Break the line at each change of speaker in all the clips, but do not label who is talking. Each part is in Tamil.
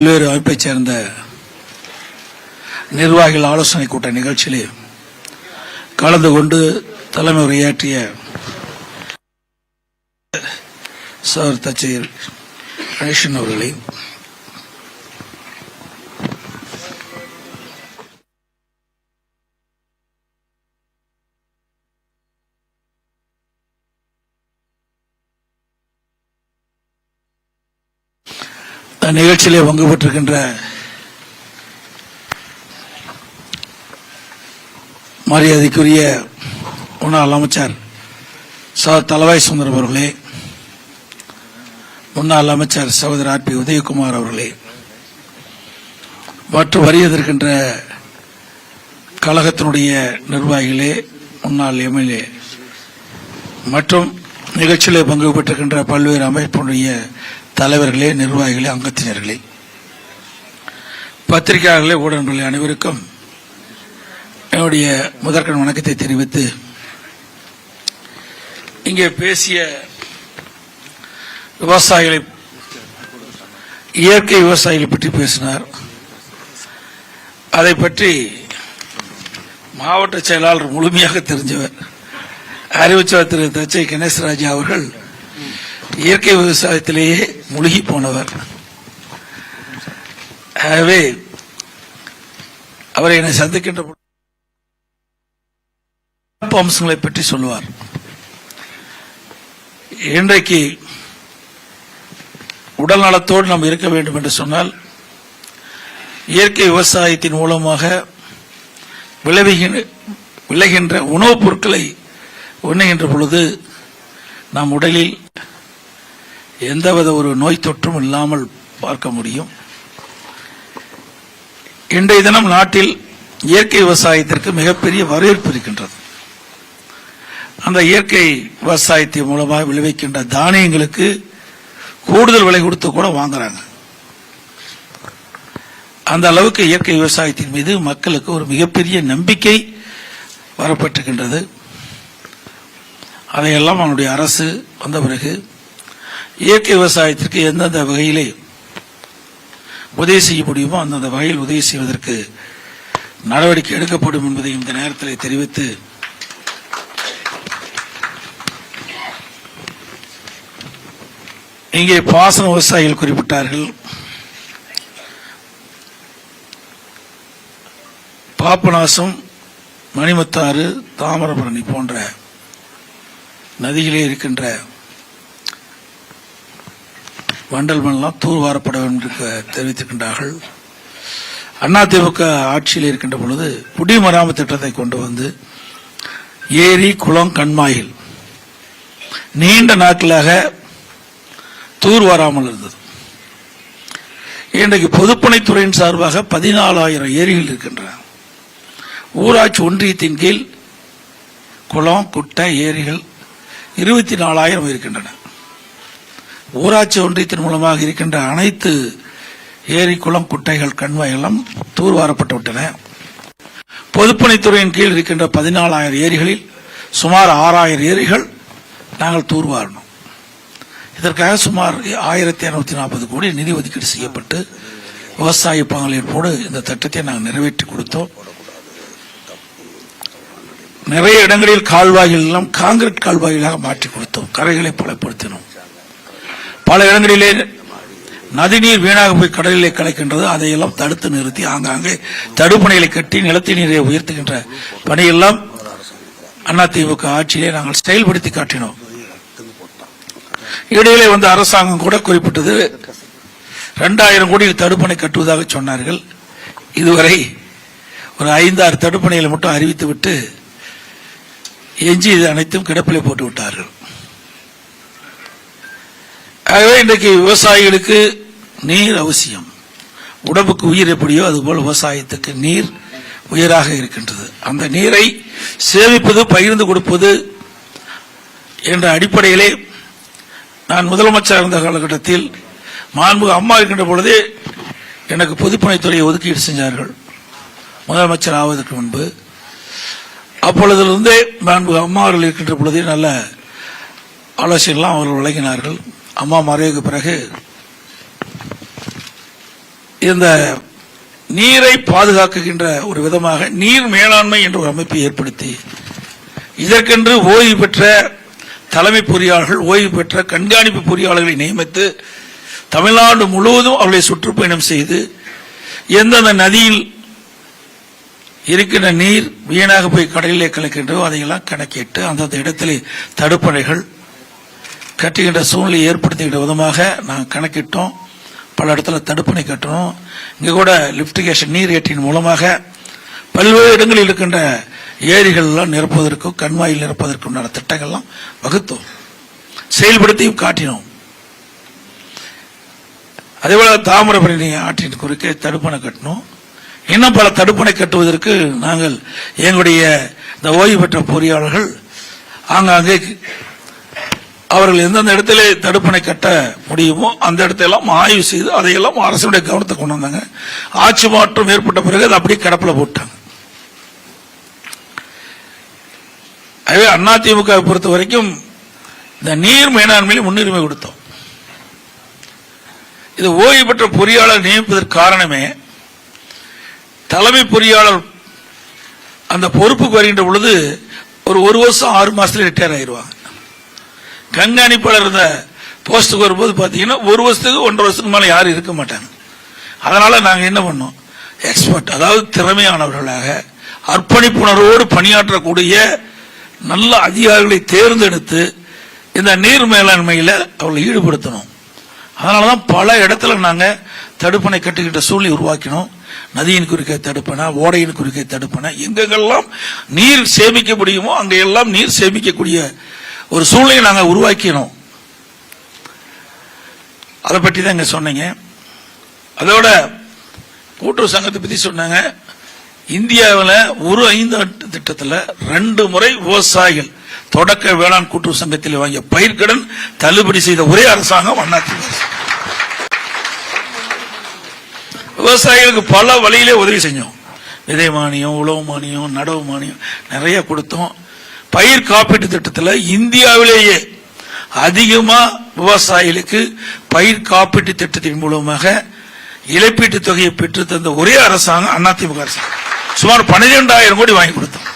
பல்வேறு அமைப்பைச் சேர்ந்த நிர்வாகிகள் ஆலோசனை கூட்ட நிகழ்ச்சியிலே கலந்து கொண்டு தலைமை உரையாற்றிய சார் தச்சையர் கணேசன் அவர்களை நிகழ்ச்சியிலே பங்கு பெற்றிருக்கின்ற மரியாதைக்குரிய முன்னாள் அமைச்சர் சார் தலவாய் சுந்தரம் அவர்களே முன்னாள் அமைச்சர் சகோதரர் ஆர் பி உதயகுமார் அவர்களே மற்றும் வருகிறதற்கின்ற கழகத்தினுடைய நிர்வாகிகளே முன்னாள் எம்எல்ஏ மற்றும் நிகழ்ச்சியிலே பங்கு பெற்றிருக்கின்ற பல்வேறு அமைப்பினுடைய தலைவர்களே நிர்வாகிகளே அங்கத்தினர்களே. பத்திரிகையாளர்களே ஊடகங்களே அனைவருக்கும் என்னுடைய முதற்கண் வணக்கத்தை தெரிவித்து இங்கே பேசிய விவசாயிகளை இயற்கை விவசாயிகளை பற்றி பேசினார். அதை பற்றி மாவட்ட செயலாளர் முழுமையாக தெரிஞ்சவர். அறிவுச்சவர் திரு தச்சை கணேசராஜா அவர்கள் இயற்கை விவசாயத்திலேயே முழுகி போனவர். ஆகவே அவரை என்னை சந்திக்கின்ற அம்சங்களை பற்றி சொல்லுவார். இன்றைக்கு உடல் நலத்தோடு நாம் இருக்க வேண்டும் என்று சொன்னால் இயற்கை விவசாயத்தின் மூலமாக விளைவிகின்ற விளைகின்ற உணவுப் பொருட்களை உண்ணுகின்ற பொழுது நம் உடலில் எந்தவித ஒரு நோய் தொற்றும் இல்லாமல் பார்க்க முடியும். இன்றைய தினம் நாட்டில் இயற்கை விவசாயத்திற்கு மிகப்பெரிய வரவேற்பு இருக்கின்றது. அந்த இயற்கை விவசாயத்தின் மூலமாக விளைவிக்கின்ற தானியங்களுக்கு கூடுதல் விலை கொடுத்து கூட வாங்குறாங்க. அந்த அளவுக்கு இயற்கை விவசாயத்தின் மீது மக்களுக்கு ஒரு மிகப்பெரிய நம்பிக்கை வரப்பட்டிருக்கின்றது. அதையெல்லாம் அவனுடைய அரசு வந்த பிறகு இயற்கை விவசாயத்திற்கு எந்தெந்த வகையிலே உதவி செய்ய முடியுமோ அந்தந்த வகையில் உதவி செய்வதற்கு நடவடிக்கை எடுக்கப்படும் என்பதை இந்த நேரத்தில் தெரிவித்து இங்கே பாசன விவசாயிகள் குறிப்பிட்டார்கள். பாப்பநாசம் மணிமுத்தாறு தாமிரபரணி போன்ற நதிகளே இருக்கின்ற வண்டல் மண்ணெல்லாம் தூர்வாரப்பட வேண்டும் என்று தெரிவித்திருக்கின்றார்கள். அதிமுக ஆட்சியில் இருக்கின்ற பொழுது குடிமராமத்து திட்டத்தை கொண்டு வந்து ஏரி குளம் கண்மாயில் நீண்ட நாட்களாக தூர் வராமல் இருந்தது. இன்றைக்கு பொதுப்பணித்துறையின் சார்பாக பதினாலாயிரம் ஏரிகள் இருக்கின்றன. ஊராட்சி ஒன்றியத்தின் கீழ் குளம் குட்டை ஏரிகள் இருபத்தி நாலாயிரம் இருக்கின்றன. ஊராட்சி ஒன்றியத்தின் மூலமாக இருக்கின்ற அனைத்து ஏரி குளம் குட்டைகள் கண்வாய்களும் தூர்வாரப்பட்டு விட்டன பொதுப்பணித்துறையின் கீழ் இருக்கின்ற பதினாலாயிரம் ஏரிகளில் சுமார் ஆறாயிரம் ஏரிகள் நாங்கள் தூர்வாரணும். இதற்காக சுமார் ஆயிரத்தி இருநூத்தி நாற்பது கோடி நிதி ஒதுக்கீடு செய்யப்பட்டு விவசாய பங்களிப்போடு இந்த திட்டத்தை நாங்கள் நிறைவேற்றி கொடுத்தோம். நிறைய இடங்களில் கால்வாய்கள் எல்லாம் காங்கிரீட் கால்வாய்களாக மாற்றி கொடுத்தோம். கரைகளை பலப்படுத்தினோம். பல இடங்களிலே நதிநீர் வீணாக போய் கடலிலே கிடைக்கின்றது அதையெல்லாம் தடுத்து நிறுத்தி ஆங்காங்கே தடுப்பணைகளை கட்டி நிலத்தி நீரை உயர்த்துகின்ற பணியெல்லாம் அதிமுக ஆட்சியிலே நாங்கள் செயல்படுத்தி காட்டினோம். இடையிலே வந்து அரசாங்கம் கூட குறிப்பிட்டது இரண்டாயிரம் கோடி தடுப்பணை கட்டுவதாக சொன்னார்கள். இதுவரை ஒரு ஐந்தாறு தடுப்பணைகளை மட்டும் அறிவித்துவிட்டு எஞ்சி இது அனைத்தும் கிடப்பிலே போட்டு விட்டார்கள் ஆகவே இன்றைக்கு விவசாயிகளுக்கு நீர் அவசியம். உடம்புக்கு உயிர் எப்படியோ அதுபோல் விவசாயத்துக்கு நீர் உயிராக இருக்கின்றது. அந்த நீரை சேமிப்பது பகிர்ந்து கொடுப்பது என்ற அடிப்படையிலே நான் முதலமைச்சர் இருந்த காலகட்டத்தில் மாண்புக அம்மா இருக்கின்ற பொழுதே எனக்கு பொதுப்பணித்துறையை ஒதுக்கீடு செஞ்சார்கள். முதலமைச்சர் ஆவதற்கு முன்பு. அப்பொழுதிலிருந்தே மாண்புக அம்மா அவர்கள் இருக்கின்ற பொழுதே நல்ல ஆலோசனைலாம் அவர்கள் வழங்கினார்கள். அம்மா மறைவுக்கு பிறகு இந்த நீரை பாதுகாக்குகின்ற ஒரு விதமாக நீர் மேலாண்மை என்ற ஒரு அமைப்பை ஏற்படுத்தி இதற்கென்று ஓய்வு பெற்ற தலைமை பொறியாளர்கள் ஓய்வு பெற்ற கண்காணிப்பு பொறியாளர்களை நியமித்து தமிழ்நாடு முழுவதும் அவர்களை சுற்றுப்பயணம் செய்து எந்தெந்த நதியில் இருக்கின்ற நீர் வீணாக போய் கடலிலே கலக்கின்றோ அதையெல்லாம் கணக்கிட்டு அந்தந்த இடத்திலே தடுப்பணைகள் கட்டுகின்ற சூழ்நிலையை ஏற்படுத்துகின்ற விதமாக நாங்கள் கணக்கிட்டோம். பல இடத்துல தடுப்பணை கட்டணும். இங்கே கூட லிப்டிகேஷன் நீர் ஏற்றின் மூலமாக பல்வேறு இடங்களில் இருக்கின்ற ஏரிகள்லாம் நிரப்புவதற்கும் கண்வாயில் நிரப்புவதற்கும் உண்டான திட்டங்கள்லாம் வகுத்தோம். செயல்படுத்தியும் காட்டினோம். அதேபோல தாமிரபரணி ஆற்றின் குறுக்கே தடுப்பணை கட்டணும். இன்னும் பல தடுப்பணை கட்டுவதற்கு நாங்கள் எங்களுடைய இந்த ஓய்வு பெற்ற பொறியாளர்கள் ஆங்காங்கே அவர்கள் எந்தெந்த இடத்துல தடுப்பணை கட்ட முடியுமோ அந்த இடத்தையெல்லாம் ஆய்வு செய்து அதையெல்லாம் அரசுடைய கவனத்தை கொண்டு வந்தாங்க. ஆட்சி மாற்றம் ஏற்பட்ட பிறகு அதை அப்படியே கிடப்பில் போட்டாங்க. ஆகவே அதிமுக பொறுத்த வரைக்கும் இந்த நீர் மேலாண்மையில் முன்னுரிமை கொடுத்தோம். இது ஓய்வு பெற்ற பொறியாளர் நியமிப்பதற்கு காரணமே தலைமை பொறியாளர் அந்த பொறுப்புக்கு வருகின்ற பொழுது ஒரு ஒரு வருஷம் ஆறு மாசத்துல ரிட்டையர் ஆயிடுவாங்க கண்காணிப்பாளர் இருந்த போஸ்ட்டுக்கு வரும்போது பார்த்தீங்கன்னா ஒரு வருஷத்துக்கு ஒன்றரை வருஷத்துக்கு மேலே யாரும் இருக்க மாட்டாங்க. அதனால் நாங்கள் என்ன பண்ணோம்? எக்ஸ்பர்ட் அதாவது திறமையானவர்களாக அர்ப்பணிப்புணர்வோடு பணியாற்றக்கூடிய நல்ல அதிகாரிகளை தேர்ந்தெடுத்து இந்த நீர் மேலாண்மையில் அவர்களை ஈடுபடுத்தணும். அதனால தான் பல இடத்துல நாங்கள் தடுப்பணை கட்டுக்கிட்ட சூழ்நிலை உருவாக்கினோம். நதியின் குறுக்கே தடுப்பணை ஓடையின் குறுக்கே தடுப்பணை எங்கெங்கெல்லாம் நீர் சேமிக்க முடியுமோ அங்கே எல்லாம் நீர் சேமிக்கக்கூடிய ஒரு சூழ்நிலையை நாங்கள் உருவாக்கினோம். அதை பற்றி தான் இங்கே சொன்னீங்க. அதோட கூட்டுறவு சங்கத்தை பற்றி சொன்னாங்க. இந்தியாவில் ஒரு ஐந்து ஆண்டு திட்டத்தில் ரெண்டு முறை விவசாயிகள் தொடக்க வேளாண் கூட்டுறவு சங்கத்தில் வாங்கிய பயிர்க்கடன் தள்ளுபடி செய்த ஒரே அரசாங்கம் அதிமுக விவசாயிகளுக்கு பல வழியிலே உதவி செஞ்சோம். விதை மானியம் உழவு மானியம் நடவு மானியம் நிறைய கொடுத்தோம். பயிர் காப்பீட்டு திட்டத்தில் இந்தியாவிலேயே அதிகமாக விவசாயிகளுக்கு பயிர் காப்பீட்டு திட்டத்தின் மூலமாக இழப்பீட்டு தொகையை பெற்று தந்த ஒரே அரசாங்கம் அதிமுக அரசாங்கம். சுமார் பன்னிரெண்டாயிரம் கோடி வாங்கி கொடுத்தோம்.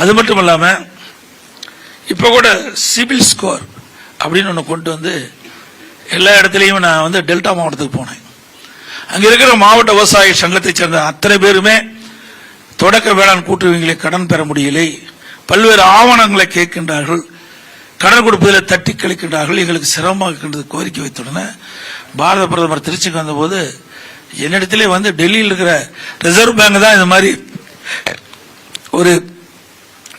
அது மட்டும் இல்லாம இப்ப கூட சிபில் ஸ்கோர் அப்படின்னு ஒன்று கொண்டு வந்து எல்லா இடத்துலையும் நான் வந்து டெல்டா மாவட்டத்துக்கு போனேன். அங்க இருக்கிற மாவட்ட விவசாய சங்கத்தை சேர்ந்த அத்தனை பேருமே தொடக்க வேளாண் கூட்டுறவுகளை கடன் பெற முடியலை. பல்வேறு ஆவணங்களை கேட்கின்றார்கள். கடன் கொடுப்பதில் தட்டி கழிக்கின்றார்கள். எங்களுக்கு சிரமமாக இருக்கின்றது. கோரிக்கை வைத்துடனே பாரத பிரதமர் திருச்சிக்கு வந்தபோது என்னிடத்திலே வந்து டெல்லியில் இருக்கிற ரிசர்வ் பேங்க் தான் இந்த மாதிரி ஒரு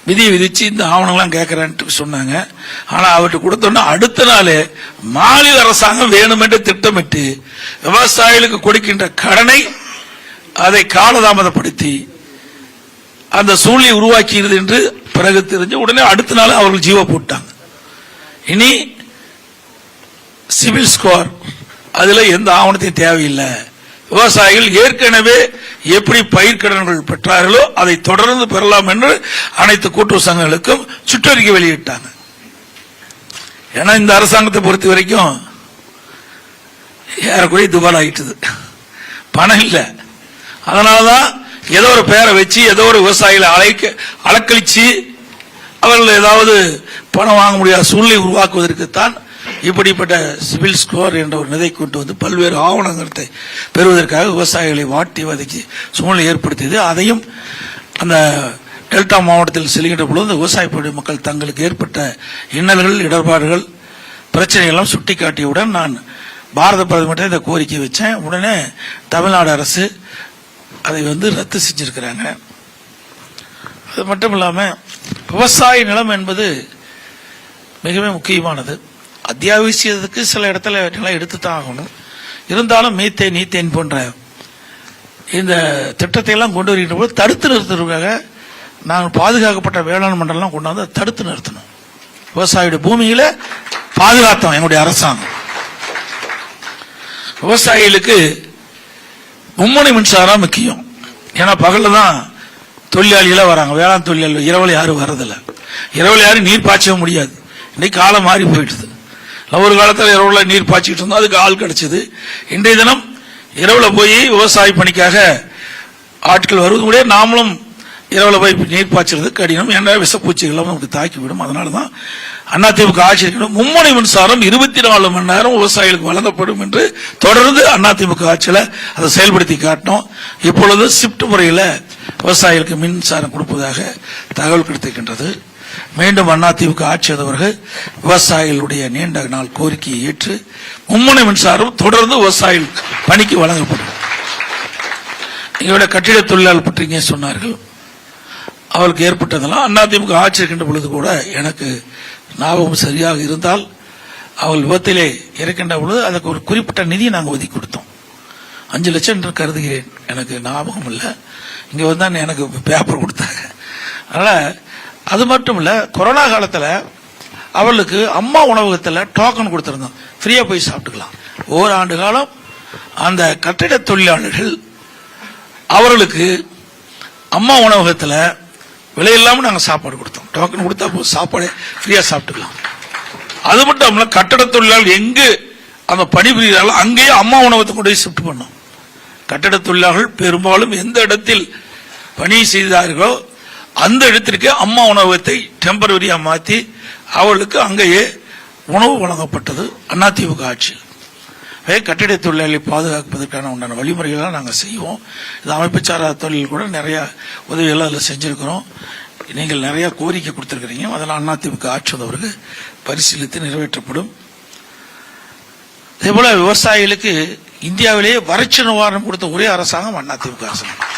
விதியை விதிச்சு இந்த ஆவணங்கள்லாம் கேட்குறேன்ட்டு சொன்னாங்க. ஆனால் அவர்கிட்ட கொடுத்தோன்னா அடுத்த நாள் மாநில அரசாங்கம் வேணுமென்று திட்டமிட்டு விவசாயிகளுக்கு கொடுக்கின்ற கடனை அதை காலதாமதப்படுத்தி அந்த சூழ்நிலை உருவாக்கியது என்று பிறகு தெரிஞ்சு உடனே அடுத்த நாள் அவர்கள் ஜீவோ போட்டாங்க. இனி சிவில் ஸ்கோர். அதுல எந்த ஆவணத்தையும் தேவையில்லை. விவசாயிகள் ஏற்கனவே எப்படி பயிர்க்கடன்கள் பெற்றார்களோ அதை தொடர்ந்து பெறலாம் என்று அனைத்து கூட்டுறவு சங்கங்களுக்கும் சுற்றறிக்கை வெளியிட்டாங்க. ஏன்னா இந்த அரசாங்கத்தை பொறுத்த வரைக்கும் ஏறக்குறைய துபால் பணம் இல்லை. அதனாலதான் ஏதோ ஒரு பேரை வச்சு ஏதோ ஒரு விவசாயிகளை அழைக்க அலக்களிச்சு அவர்கள் ஏதாவது பணம் வாங்க முடியாத சூழ்நிலை உருவாக்குவதற்குத்தான் இப்படிப்பட்ட சிவில் ஸ்கோர் என்ற ஒரு நிலை கொண்டு வந்து பல்வேறு ஆவணங்களை பெறுவதற்காக விவசாயிகளை வாட்டி வதக்கி சூழ்நிலை ஏற்படுத்தியது. அதையும் அந்த டெல்டா மாவட்டத்தில் செல்கின்ற பொழுது விவசாய மக்கள் தங்களுக்கு ஏற்பட்ட இன்னல்கள் இடர்பாடுகள் பிரச்சனைகள்லாம் சுட்டிக்காட்டியவுடன் நான் பாரத பிரதமர்கிட்ட இந்த கோரிக்கை வச்சேன். உடனே தமிழ்நாடு அரசு அதை வந்து ரத்து செஞ்சிருக்கிறாங்க. அது மட்டும் இல்லாமல் விவசாய நிலம் என்பது மிகவும் முக்கியமானது. அத்தியாவசியத்துக்கு சில இடத்துல நிலம் எடுத்து தான் ஆகணும். இருந்தாலும் மீத்தேன் நீத்தேன் போன்ற இந்த திட்டத்தை எல்லாம் கொண்டு வருகின்ற போது தடுத்து நிறுத்துறதுக்காக நாங்கள் பாதுகாக்கப்பட்ட வேளாண் மண்டலம் கொண்டாந்து தடுத்து நிறுத்தணும். விவசாயியுடைய பூமியில பாதுகாத்தோம் எங்களுடைய அரசாங்கம். விவசாயிகளுக்கு மும்முனை மின்சாரம் முக்கியம். ஏன்னா பகல்ல தான் தொழிலாளிகளா வராங்க. வேளாண் தொழிலாளி இரவில் யாரும் வர்றதில்ல. இரவில் யாரும் நீர் பாய்ச்சவும் முடியாது. இன்னைக்கு காலம் மாறி போயிடுது. ஒரு காலத்தில் இரவுல நீர் பாய்ச்சிக்கிட்டு இருந்தோம். அதுக்கு ஆள் கிடைச்சது. இன்றைய தினம் இரவுல போய் விவசாய பணிக்காக ஆட்கள் வருவது கூட நாமளும் இரவுல போய் நீர் பாய்ச்சறது கடினம். ஏன்னா விஷப்பூச்சிகள் நமக்கு தாக்கிவிடும் அதனால தான் அதிமுக ஆட்சி இருக்கணும். மும்முனை மின்சாரம் இருபத்தி நாலு மணி நேரம் விவசாயிகளுக்கு வழங்கப்படும் என்று தொடர்ந்து அதிமுக ஆட்சியில் அதை செயல்படுத்தி காட்டினோம். இப்பொழுது ஷிப்ட் முறையில் விவசாயிகளுக்கு மின்சாரம் கொடுப்பதாக தகவல் கிடைத்திருக்கின்றது. மீண்டும் அதிமுக ஆட்சி வந்தவர்கள் விவசாயிகளுடைய நீண்ட நாள் கோரிக்கையை ஏற்று மும்முனை மின்சாரம் தொடர்ந்து விவசாயிகள் பணிக்கு வழங்கப்படும். எங்களுடைய கட்டிட தொழிலாளர் பற்றி சொன்னார்கள். அவளுக்கு ஏற்பட்டதெல்லாம் அதிமுக ஆட்சி இருக்கின்ற பொழுது கூட எனக்கு ஞாபகம் சரியாக இருந்தால் அவள் விபத்திலே இறக்கின்ற பொழுது அதுக்கு ஒரு குறிப்பிட்ட நிதியை நாங்கள் ஒதுக்கி கொடுத்தோம். அஞ்சு லட்சம் என்று கருதுகிறேன். எனக்கு ஞாபகம் இல்லை. இங்கே வந்து எனக்கு பேப்பர் கொடுத்தாங்க. அதனால் அது மட்டும் இல்லை கொரோனா காலத்தில் அவளுக்கு அம்மா உணவகத்தில் டோக்கன் கொடுத்துருந்தோம். ஃப்ரீயாக போய் சாப்பிட்டுக்கலாம். ஓராண்டு காலம் அந்த கட்டிட தொழிலாளர்கள் அவர்களுக்கு அம்மா உணவகத்தில் விலையில்லாமல் நாங்கள் சாப்பாடு கொடுத்தோம். டோக்கன் கொடுத்தா போதும். சாப்பாடு ஃப்ரீயாக சாப்பிட்டுக்கலாம். அது மட்டும் இல்லாமல் கட்டட தொழிலாளர் எங்கு அந்த பணிபுரிகிறார்களோ அங்கேயே அம்மா உணவகத்தை கொண்டு போய் ஷிஃப்ட் பண்ணோம். கட்டட தொழிலாளர்கள் பெரும்பாலும் எந்த இடத்தில் பணி செய்தார்களோ அந்த இடத்திற்கு அம்மா உணவகத்தை டெம்பரரியா மாற்றி அவர்களுக்கு அங்கேயே உணவு வழங்கப்பட்டது. அதிமுக ஆட்சியில் கட்டிட தொழிலாளி பாதுகாப்பதற்கான உண்டான வழிமுறைகளை நாங்கள் செய்வோம். இது அமைப்பு சாரா தொழில் கூட நிறையா உதவிகளாக அதில் செஞ்சுருக்கிறோம். நீங்கள் நிறையா கோரிக்கை கொடுத்துருக்குறீங்க. அதெல்லாம் அதிமுக ஆட்சி வந்தவருக்கு பரிசீலித்து நிறைவேற்றப்படும். இதேபோல விவசாயிகளுக்கு இந்தியாவிலேயே வறட்சி நிவாரணம் கொடுத்த ஒரே அரசாங்கம் அதிமுக அரசாங்கம்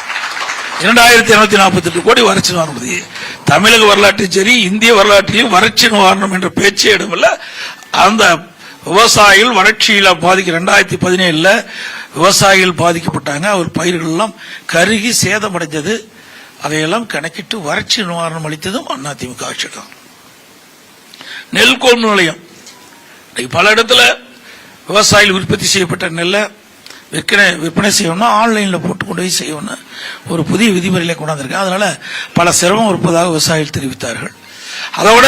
இரண்டாயிரத்தி இருநூத்தி நாற்பத்தி எட்டு கோடி வறட்சி நிவாரணம் கொடுத்தது. தமிழக வரலாற்றிலும் சரி இந்திய வரலாற்றிலும் வறட்சி நிவாரணம் என்ற பேச்சே இடமில்ல. அந்த விவசாயிகள் வறட்சியில பாதிக்க ரெண்டாயிரத்தி பதினேழுல விவசாயிகள் பாதிக்கப்பட்டாங்க. அவர் பயிர்கள் எல்லாம் கருகி சேதமடைந்தது. அதையெல்லாம் கணக்கிட்டு வறட்சி நிவாரணம் அளித்ததும் அதிமுக ஆட்சிதான் நெல் கொள்முதல் நிலையம். பல இடத்துல விவசாயிகள் உற்பத்தி செய்யப்பட்ட நெல்லை விற்பனை விற்பனை செய்யணும்னா ஆன்லைனில் போட்டு கொண்டு போய் செய்யணும் ஒரு புதிய விதிமுறையில கொண்டாந்துருக்கேன் அதனால பல சிரமம் இருப்பதாக விவசாயிகள் தெரிவித்தார்கள். அதோட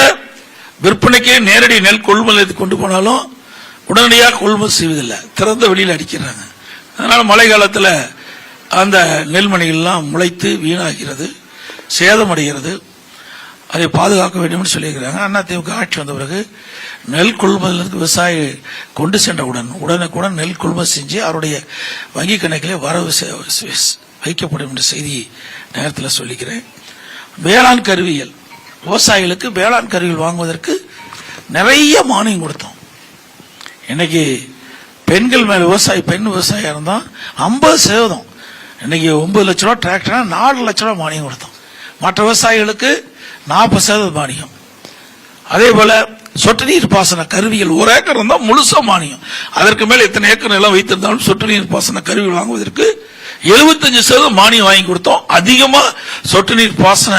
விற்பனைக்கு நேரடி நெல் கொள்முதலுக்கு கொண்டு போனாலும் உடனடியாக கொள்முதல் செய்வதில்லை. திறந்த வெளியில் அடிக்கிறாங்க. அதனால் மழை காலத்தில் அந்த நெல்மணிகள்லாம் முளைத்து வீணாகிறது சேதமடைகிறது. அதை பாதுகாக்க வேண்டும்னு சொல்லியிருக்கிறாங்க. அண்ணா திமுக ஆட்சி வந்த பிறகு நெல் கொள்முதலுக்கு விவசாயி கொண்டு சென்றவுடன் உடனுக்குடன் நெல் கொள்முதல் செஞ்சு அவருடைய வங்கி கணக்கிலே வரவு வைக்கப்படும் என்ற செய்தி நேரத்தில் சொல்லிக்கிறேன். வேளாண் கருவிகள் விவசாயிகளுக்கு வேளாண் கருவிகள் வாங்குவதற்கு நிறைய மானியம் கொடுத்தோம். இன்னைக்கு பெண்கள் மேல விவசாயி பெண் விவசாயியா இருந்தா ஐம்பது சதவீதம். இன்னைக்கு ஒன்பது லட்ச ரூபா டிராக்டர்னா நாலு லட்ச ரூபா மானியம் கொடுத்தோம். மற்ற விவசாயிகளுக்கு நாற்பது சதவீதம் மானியம். அதே போல சொட்டு நீர் பாசன கருவிகள் ஒரு ஏக்கர் இருந்தால் முழுசா மானியம். அதற்கு மேல எத்தனை ஏக்கர் நிலம் வைத்திருந்தாலும் சொட்டு நீர் பாசன கருவிகள் வாங்குவதற்கு 75% சதவீதம் மானியம் வாங்கி கொடுத்தோம். அதிகமா சொட்டு நீர் பாசன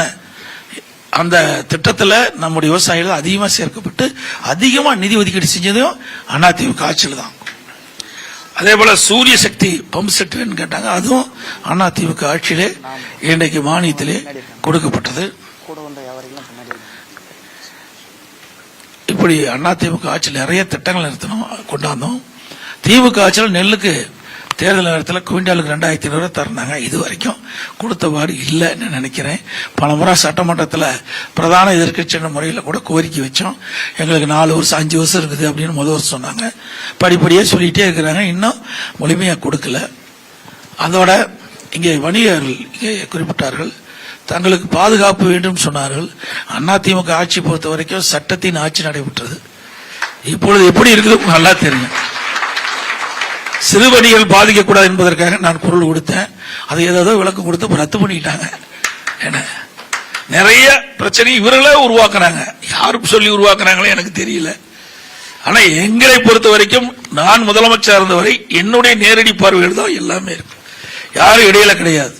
அந்த திட்டத்தில் நம்முடைய விவசாயிகள் அதிகமாக சேர்க்கப்பட்டு அதிகமாக நிதி ஒதுக்கீடு செஞ்சதும் அதிமுக ஆட்சியில் தான் அதே போல சூரிய சக்தி பம்ப் செட் வேணும்னு கேட்டாங்க. அதுவும் அதிமுக ஆட்சியிலே இன்றைக்கு மானியத்திலே கொடுக்கப்பட்டது. இப்படி அதிமுக ஆட்சியில் நிறைய திட்டங்கள் நிறுத்தணும் கொண்டாந்தோம் திமுக ஆட்சியில் நெல்லுக்கு தேர்தல் நேரத்தில் குவிண்டாலுக்கு ரெண்டாயிரத்தி ஐநூறு தரணாங்க இது வரைக்கும் கொடுத்தவாறு இல்லைன்னு நினைக்கிறேன். பல முறை சட்டமன்றத்தில் பிரதான எதிர்க்கட்சி என்ற முறையில் கூட கோரிக்கை வச்சோம். எங்களுக்கு நாலு வருஷம் அஞ்சு வருஷம் இருக்குது அப்படின்னு முதல் வருஷம் சொன்னாங்க. படிப்படியாக சொல்லிகிட்டே இருக்கிறாங்க. இன்னும் முழுமையாக கொடுக்கல. அதோட இங்கே வணிகர்கள் இங்கே குறிப்பிட்டார்கள். தங்களுக்கு பாதுகாப்பு வேண்டும் சொன்னார்கள். அதிமுக ஆட்சி பொறுத்த வரைக்கும் சட்டத்தின் ஆட்சி நடைபெற்றது. இப்பொழுது எப்படி இருக்குது நல்லா தெரியும். சிறுவணிகள் பாதிக்கக்கூடாது என்பதற்காக நான் குரல் கொடுத்தேன். அதை ஏதாவது விளக்கம் கொடுத்து இப்ப ரத்து பண்ணிட்டாங்க. என்ன? நிறைய பிரச்சனை இவர்களே உருவாக்குறாங்க. யாருக்கு சொல்லி உருவாக்குறாங்களே எனக்கு தெரியல. ஆனா எங்களை பொறுத்த வரைக்கும் நான் முதலமைச்சர் இருந்தவரை என்னுடைய நேரடி பார்வைகள் தான் எல்லாமே இருக்கு. யாரும் இடையில கிடையாது.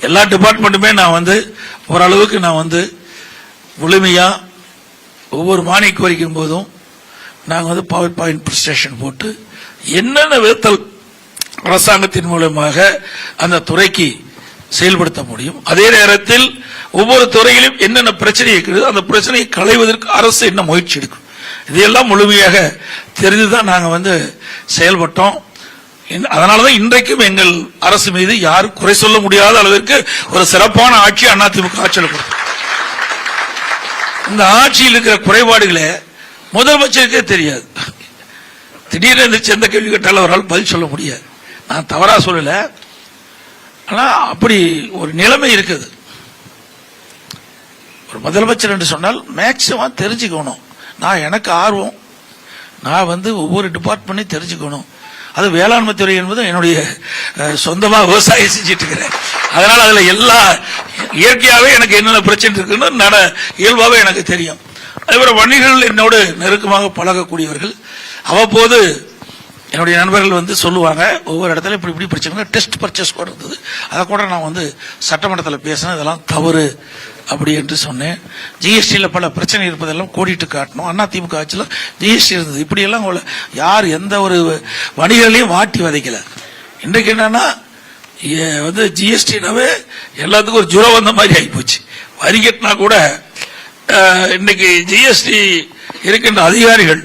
எல்லா டிபார்ட்மெண்ட்டுமே நான் வந்து ஓரளவுக்கு நான் வந்து முழுமையா ஒவ்வொரு மானிய கோரிக்கும் போதும் நாங்கள் வந்து பவர் பாயிண்ட் ப்ரெசன்டேஷன் போட்டு என்னென்ன விதத்தில் அரசாங்கத்தின் மூலமாக அந்த துறைக்கு செயல்படுத்த முடியும்? அதே நேரத்தில் ஒவ்வொரு துறையிலும் என்னென்ன பிரச்சனை இருக்கிறது அந்த பிரச்சனையை களைவதற்கு அரசு என்ன முயற்சி எடுக்கும்? இதையெல்லாம் முழுமையாக தெரிந்துதான் நாங்கள் வந்து செயல்பட்டோம். அதனாலதான் இன்றைக்கும் எங்கள் அரசு மீது யாரும் குறை சொல்ல முடியாத அளவிற்கு ஒரு சிறப்பான ஆட்சி அதிமுக ஆட்சியில் கொடுத்தோம். இந்த ஆட்சியில் இருக்கிற குறைபாடுகளை முதலமைச்சருக்கே தெரியாது. திடீர்னு எந்திரிச்சு எந்த கேள்வி கேட்டாலும் அவரால் பதில் சொல்ல முடியாது. நான் தவறா சொல்லல. ஆனா அப்படி ஒரு நிலைமை இருக்குது. ஒரு முதலமைச்சர் என்று சொன்னால் மேக்சிமம் தெரிஞ்சுக்கணும். நான் எனக்கு ஆர்வம். நான் வந்து ஒவ்வொரு டிபார்ட்மெண்ட்டையும் தெரிஞ்சுக்கணும். அது வேளாண்மை துறை என்பது என்னுடைய சொந்தமாக விவசாயம் செஞ்சுட்டு இருக்கிறேன். அதனால அதுல எல்லா இயற்கையாகவே எனக்கு என்னென்ன பிரச்சனை இருக்குன்னு நட இயல்பாகவே எனக்கு தெரியும். அதுபோல் வணிகர்கள் என்னோடு நெருக்கமாக பழகக்கூடியவர்கள் அவ்வப்போது என்னுடைய நண்பர்கள் வந்து சொல்லுவாங்க ஒவ்வொரு இடத்துல இப்படி இப்படி பிரச்சனை டெஸ்ட் பர்ச்சேஸ் கூட இருந்தது. அதை கூட நான் வந்து சட்டமன்றத்தில் பேசினேன் இதெல்லாம் தவறு அப்படி என்று சொன்னேன். ஜிஎஸ்டியில் பல பிரச்சனை இருப்பதெல்லாம் கோடிட்டு காட்டணும். அண்ணா திமுக ஆட்சியில் ஜிஎஸ்டி இருந்தது. இப்படியெல்லாம் உங்களை யார் எந்த ஒரு வணிகர்களையும் வாட்டி வதைக்கல. இன்றைக்கு என்னன்னா வந்து ஜிஎஸ்டினாவே எல்லாத்துக்கும் ஒரு ஜுரம் வந்த மாதிரி ஆகிப்போச்சு வரி கட்டினா கூட இன்னைக்கு ஜிஎஸ்டி இருக்கின்ற அதிகாரிகள்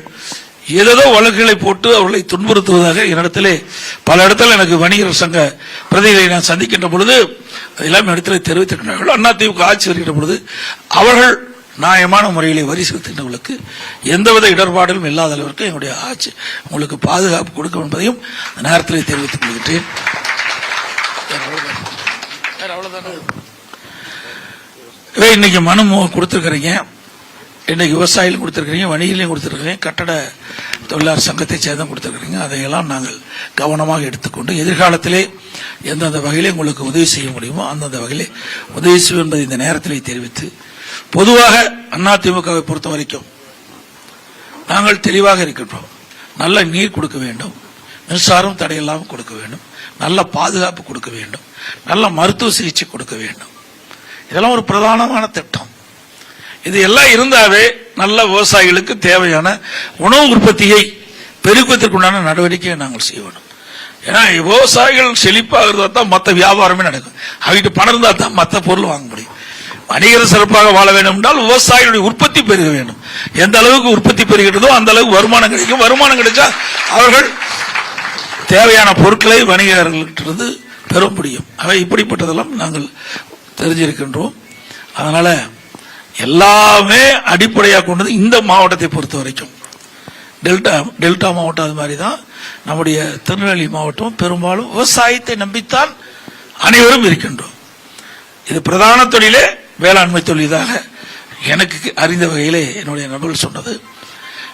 ஏதேதோ வழக்குகளை போட்டு அவர்களை துன்புறுத்துவதாக என்னிடத்திலே பல இடத்துல எனக்கு வணிகர் சங்க பிரதிகளை நான் சந்திக்கின்ற பொழுது எல்லாம் இடத்துல தெரிவித்திருக்கிறார்கள். அண்ணா திமுக ஆட்சி வருகின்ற பொழுது அவர்கள் நியாயமான முறையிலே வரி செலுத்துகின்றவர்களுக்கு எந்தவித இடர்பாடும் இல்லாத அளவிற்கு என்னுடைய ஆட்சி உங்களுக்கு பாதுகாப்பு கொடுக்கும் என்பதையும் நேரத்திலே தெரிவித்துக் கொள்கின்றேன். வேற இன்னைக்கு மனு கொடுத்திருக்கிறீங்க. இன்னைக்கு விவசாயிகளும் கொடுத்துருக்குறீங்க வணிகர்களையும் கொடுத்திருக்கிறீங்க கட்டட தொழிலாளர் சங்கத்தை சேர்ந்த கொடுத்துருக்குறீங்க. அதையெல்லாம் நாங்கள் கவனமாக எடுத்துக்கொண்டு எதிர்காலத்திலே எந்தெந்த வகையிலே உங்களுக்கு உதவி செய்ய முடியுமோ அந்தந்த வகையிலே உதவி செய்வோம் என்பதை இந்த நேரத்திலே தெரிவித்து பொதுவாக அதிமுகவை பொறுத்த வரைக்கும் நாங்கள் தெளிவாக இருக்கின்றோம். நல்ல நீர் கொடுக்க வேண்டும் மின்சாரம் தடையில்லாமல் கொடுக்க வேண்டும் நல்ல பாதுகாப்பு கொடுக்க வேண்டும் நல்ல மருத்துவ சிகிச்சை கொடுக்க வேண்டும். இதெல்லாம் ஒரு பிரதானமான திட்டம். இது எல்லாம் இருந்தாவே நல்ல விவசாயிகளுக்கு தேவையான உணவு உற்பத்தியை பெருக்குவதற்குண்டான நடவடிக்கையை நாங்கள் செய்யணும் ஏன்னா விவசாயிகள் செழிப்பாகிறதா தான் மற்ற வியாபாரமே நடக்கும். அவங்கிட்ட பணம் இருந்தா தான் மற்ற பொருள் வாங்க முடியும். வணிகர் சிறப்பாக வாழ வேண்டும் என்றால் விவசாயிகளுடைய உற்பத்தி பெருக வேண்டும். எந்த அளவுக்கு உற்பத்தி பெருகிறதோ அந்த அளவுக்கு வருமானம் கிடைக்கும். வருமானம் கிடைச்சா அவர்கள் தேவையான பொருட்களை வணிகர்களிட்டிருந்து பெற முடியும். அவை இப்படிப்பட்டதெல்லாம் நாங்கள் தெரிஞ்சிருக்கின்றோம். அதனால எல்லாமே அடிப்படையாக கொண்டது இந்த மாவட்டத்தை பொறுத்த வரைக்கும் டெல்டா டெல்டா மாவட்டம் அது மாதிரி தான் நம்முடைய திருநெல்வேலி மாவட்டம் பெரும்பாலும் விவசாயத்தை நம்பித்தான் அனைவரும் இருக்கின்றோம். இது பிரதான தொழிலே வேளாண்மை தொழிலாக எனக்கு அறிந்த வகையிலே என்னுடைய நண்பர்கள் சொன்னது.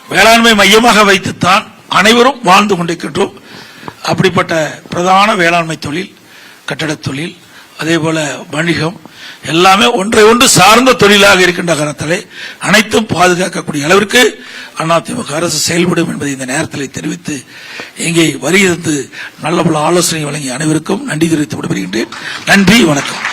வேளாண்மை மையமாக வைத்துத்தான் அனைவரும் வாழ்ந்து கொண்டிருக்கின்றோம். அப்படிப்பட்ட பிரதான வேளாண்மை தொழில் கட்டடத் தொழில் அதே போல வணிகம் எல்லாமே ஒன்றை ஒன்று சார்ந்த தொழிலாக இருக்கின்ற காரணத்திலே அனைத்தும் பாதுகாக்கக்கூடிய அளவிற்கு அதிமுக அரசு செயல்படும் என்பதை இந்த நேரத்தில் தெரிவித்து இங்கே வருகிறது நல்ல பல ஆலோசனை வழங்கிய அனைவருக்கும் நன்றி தெரிவித்து விடுபடுகின்றேன் நன்றி வணக்கம்.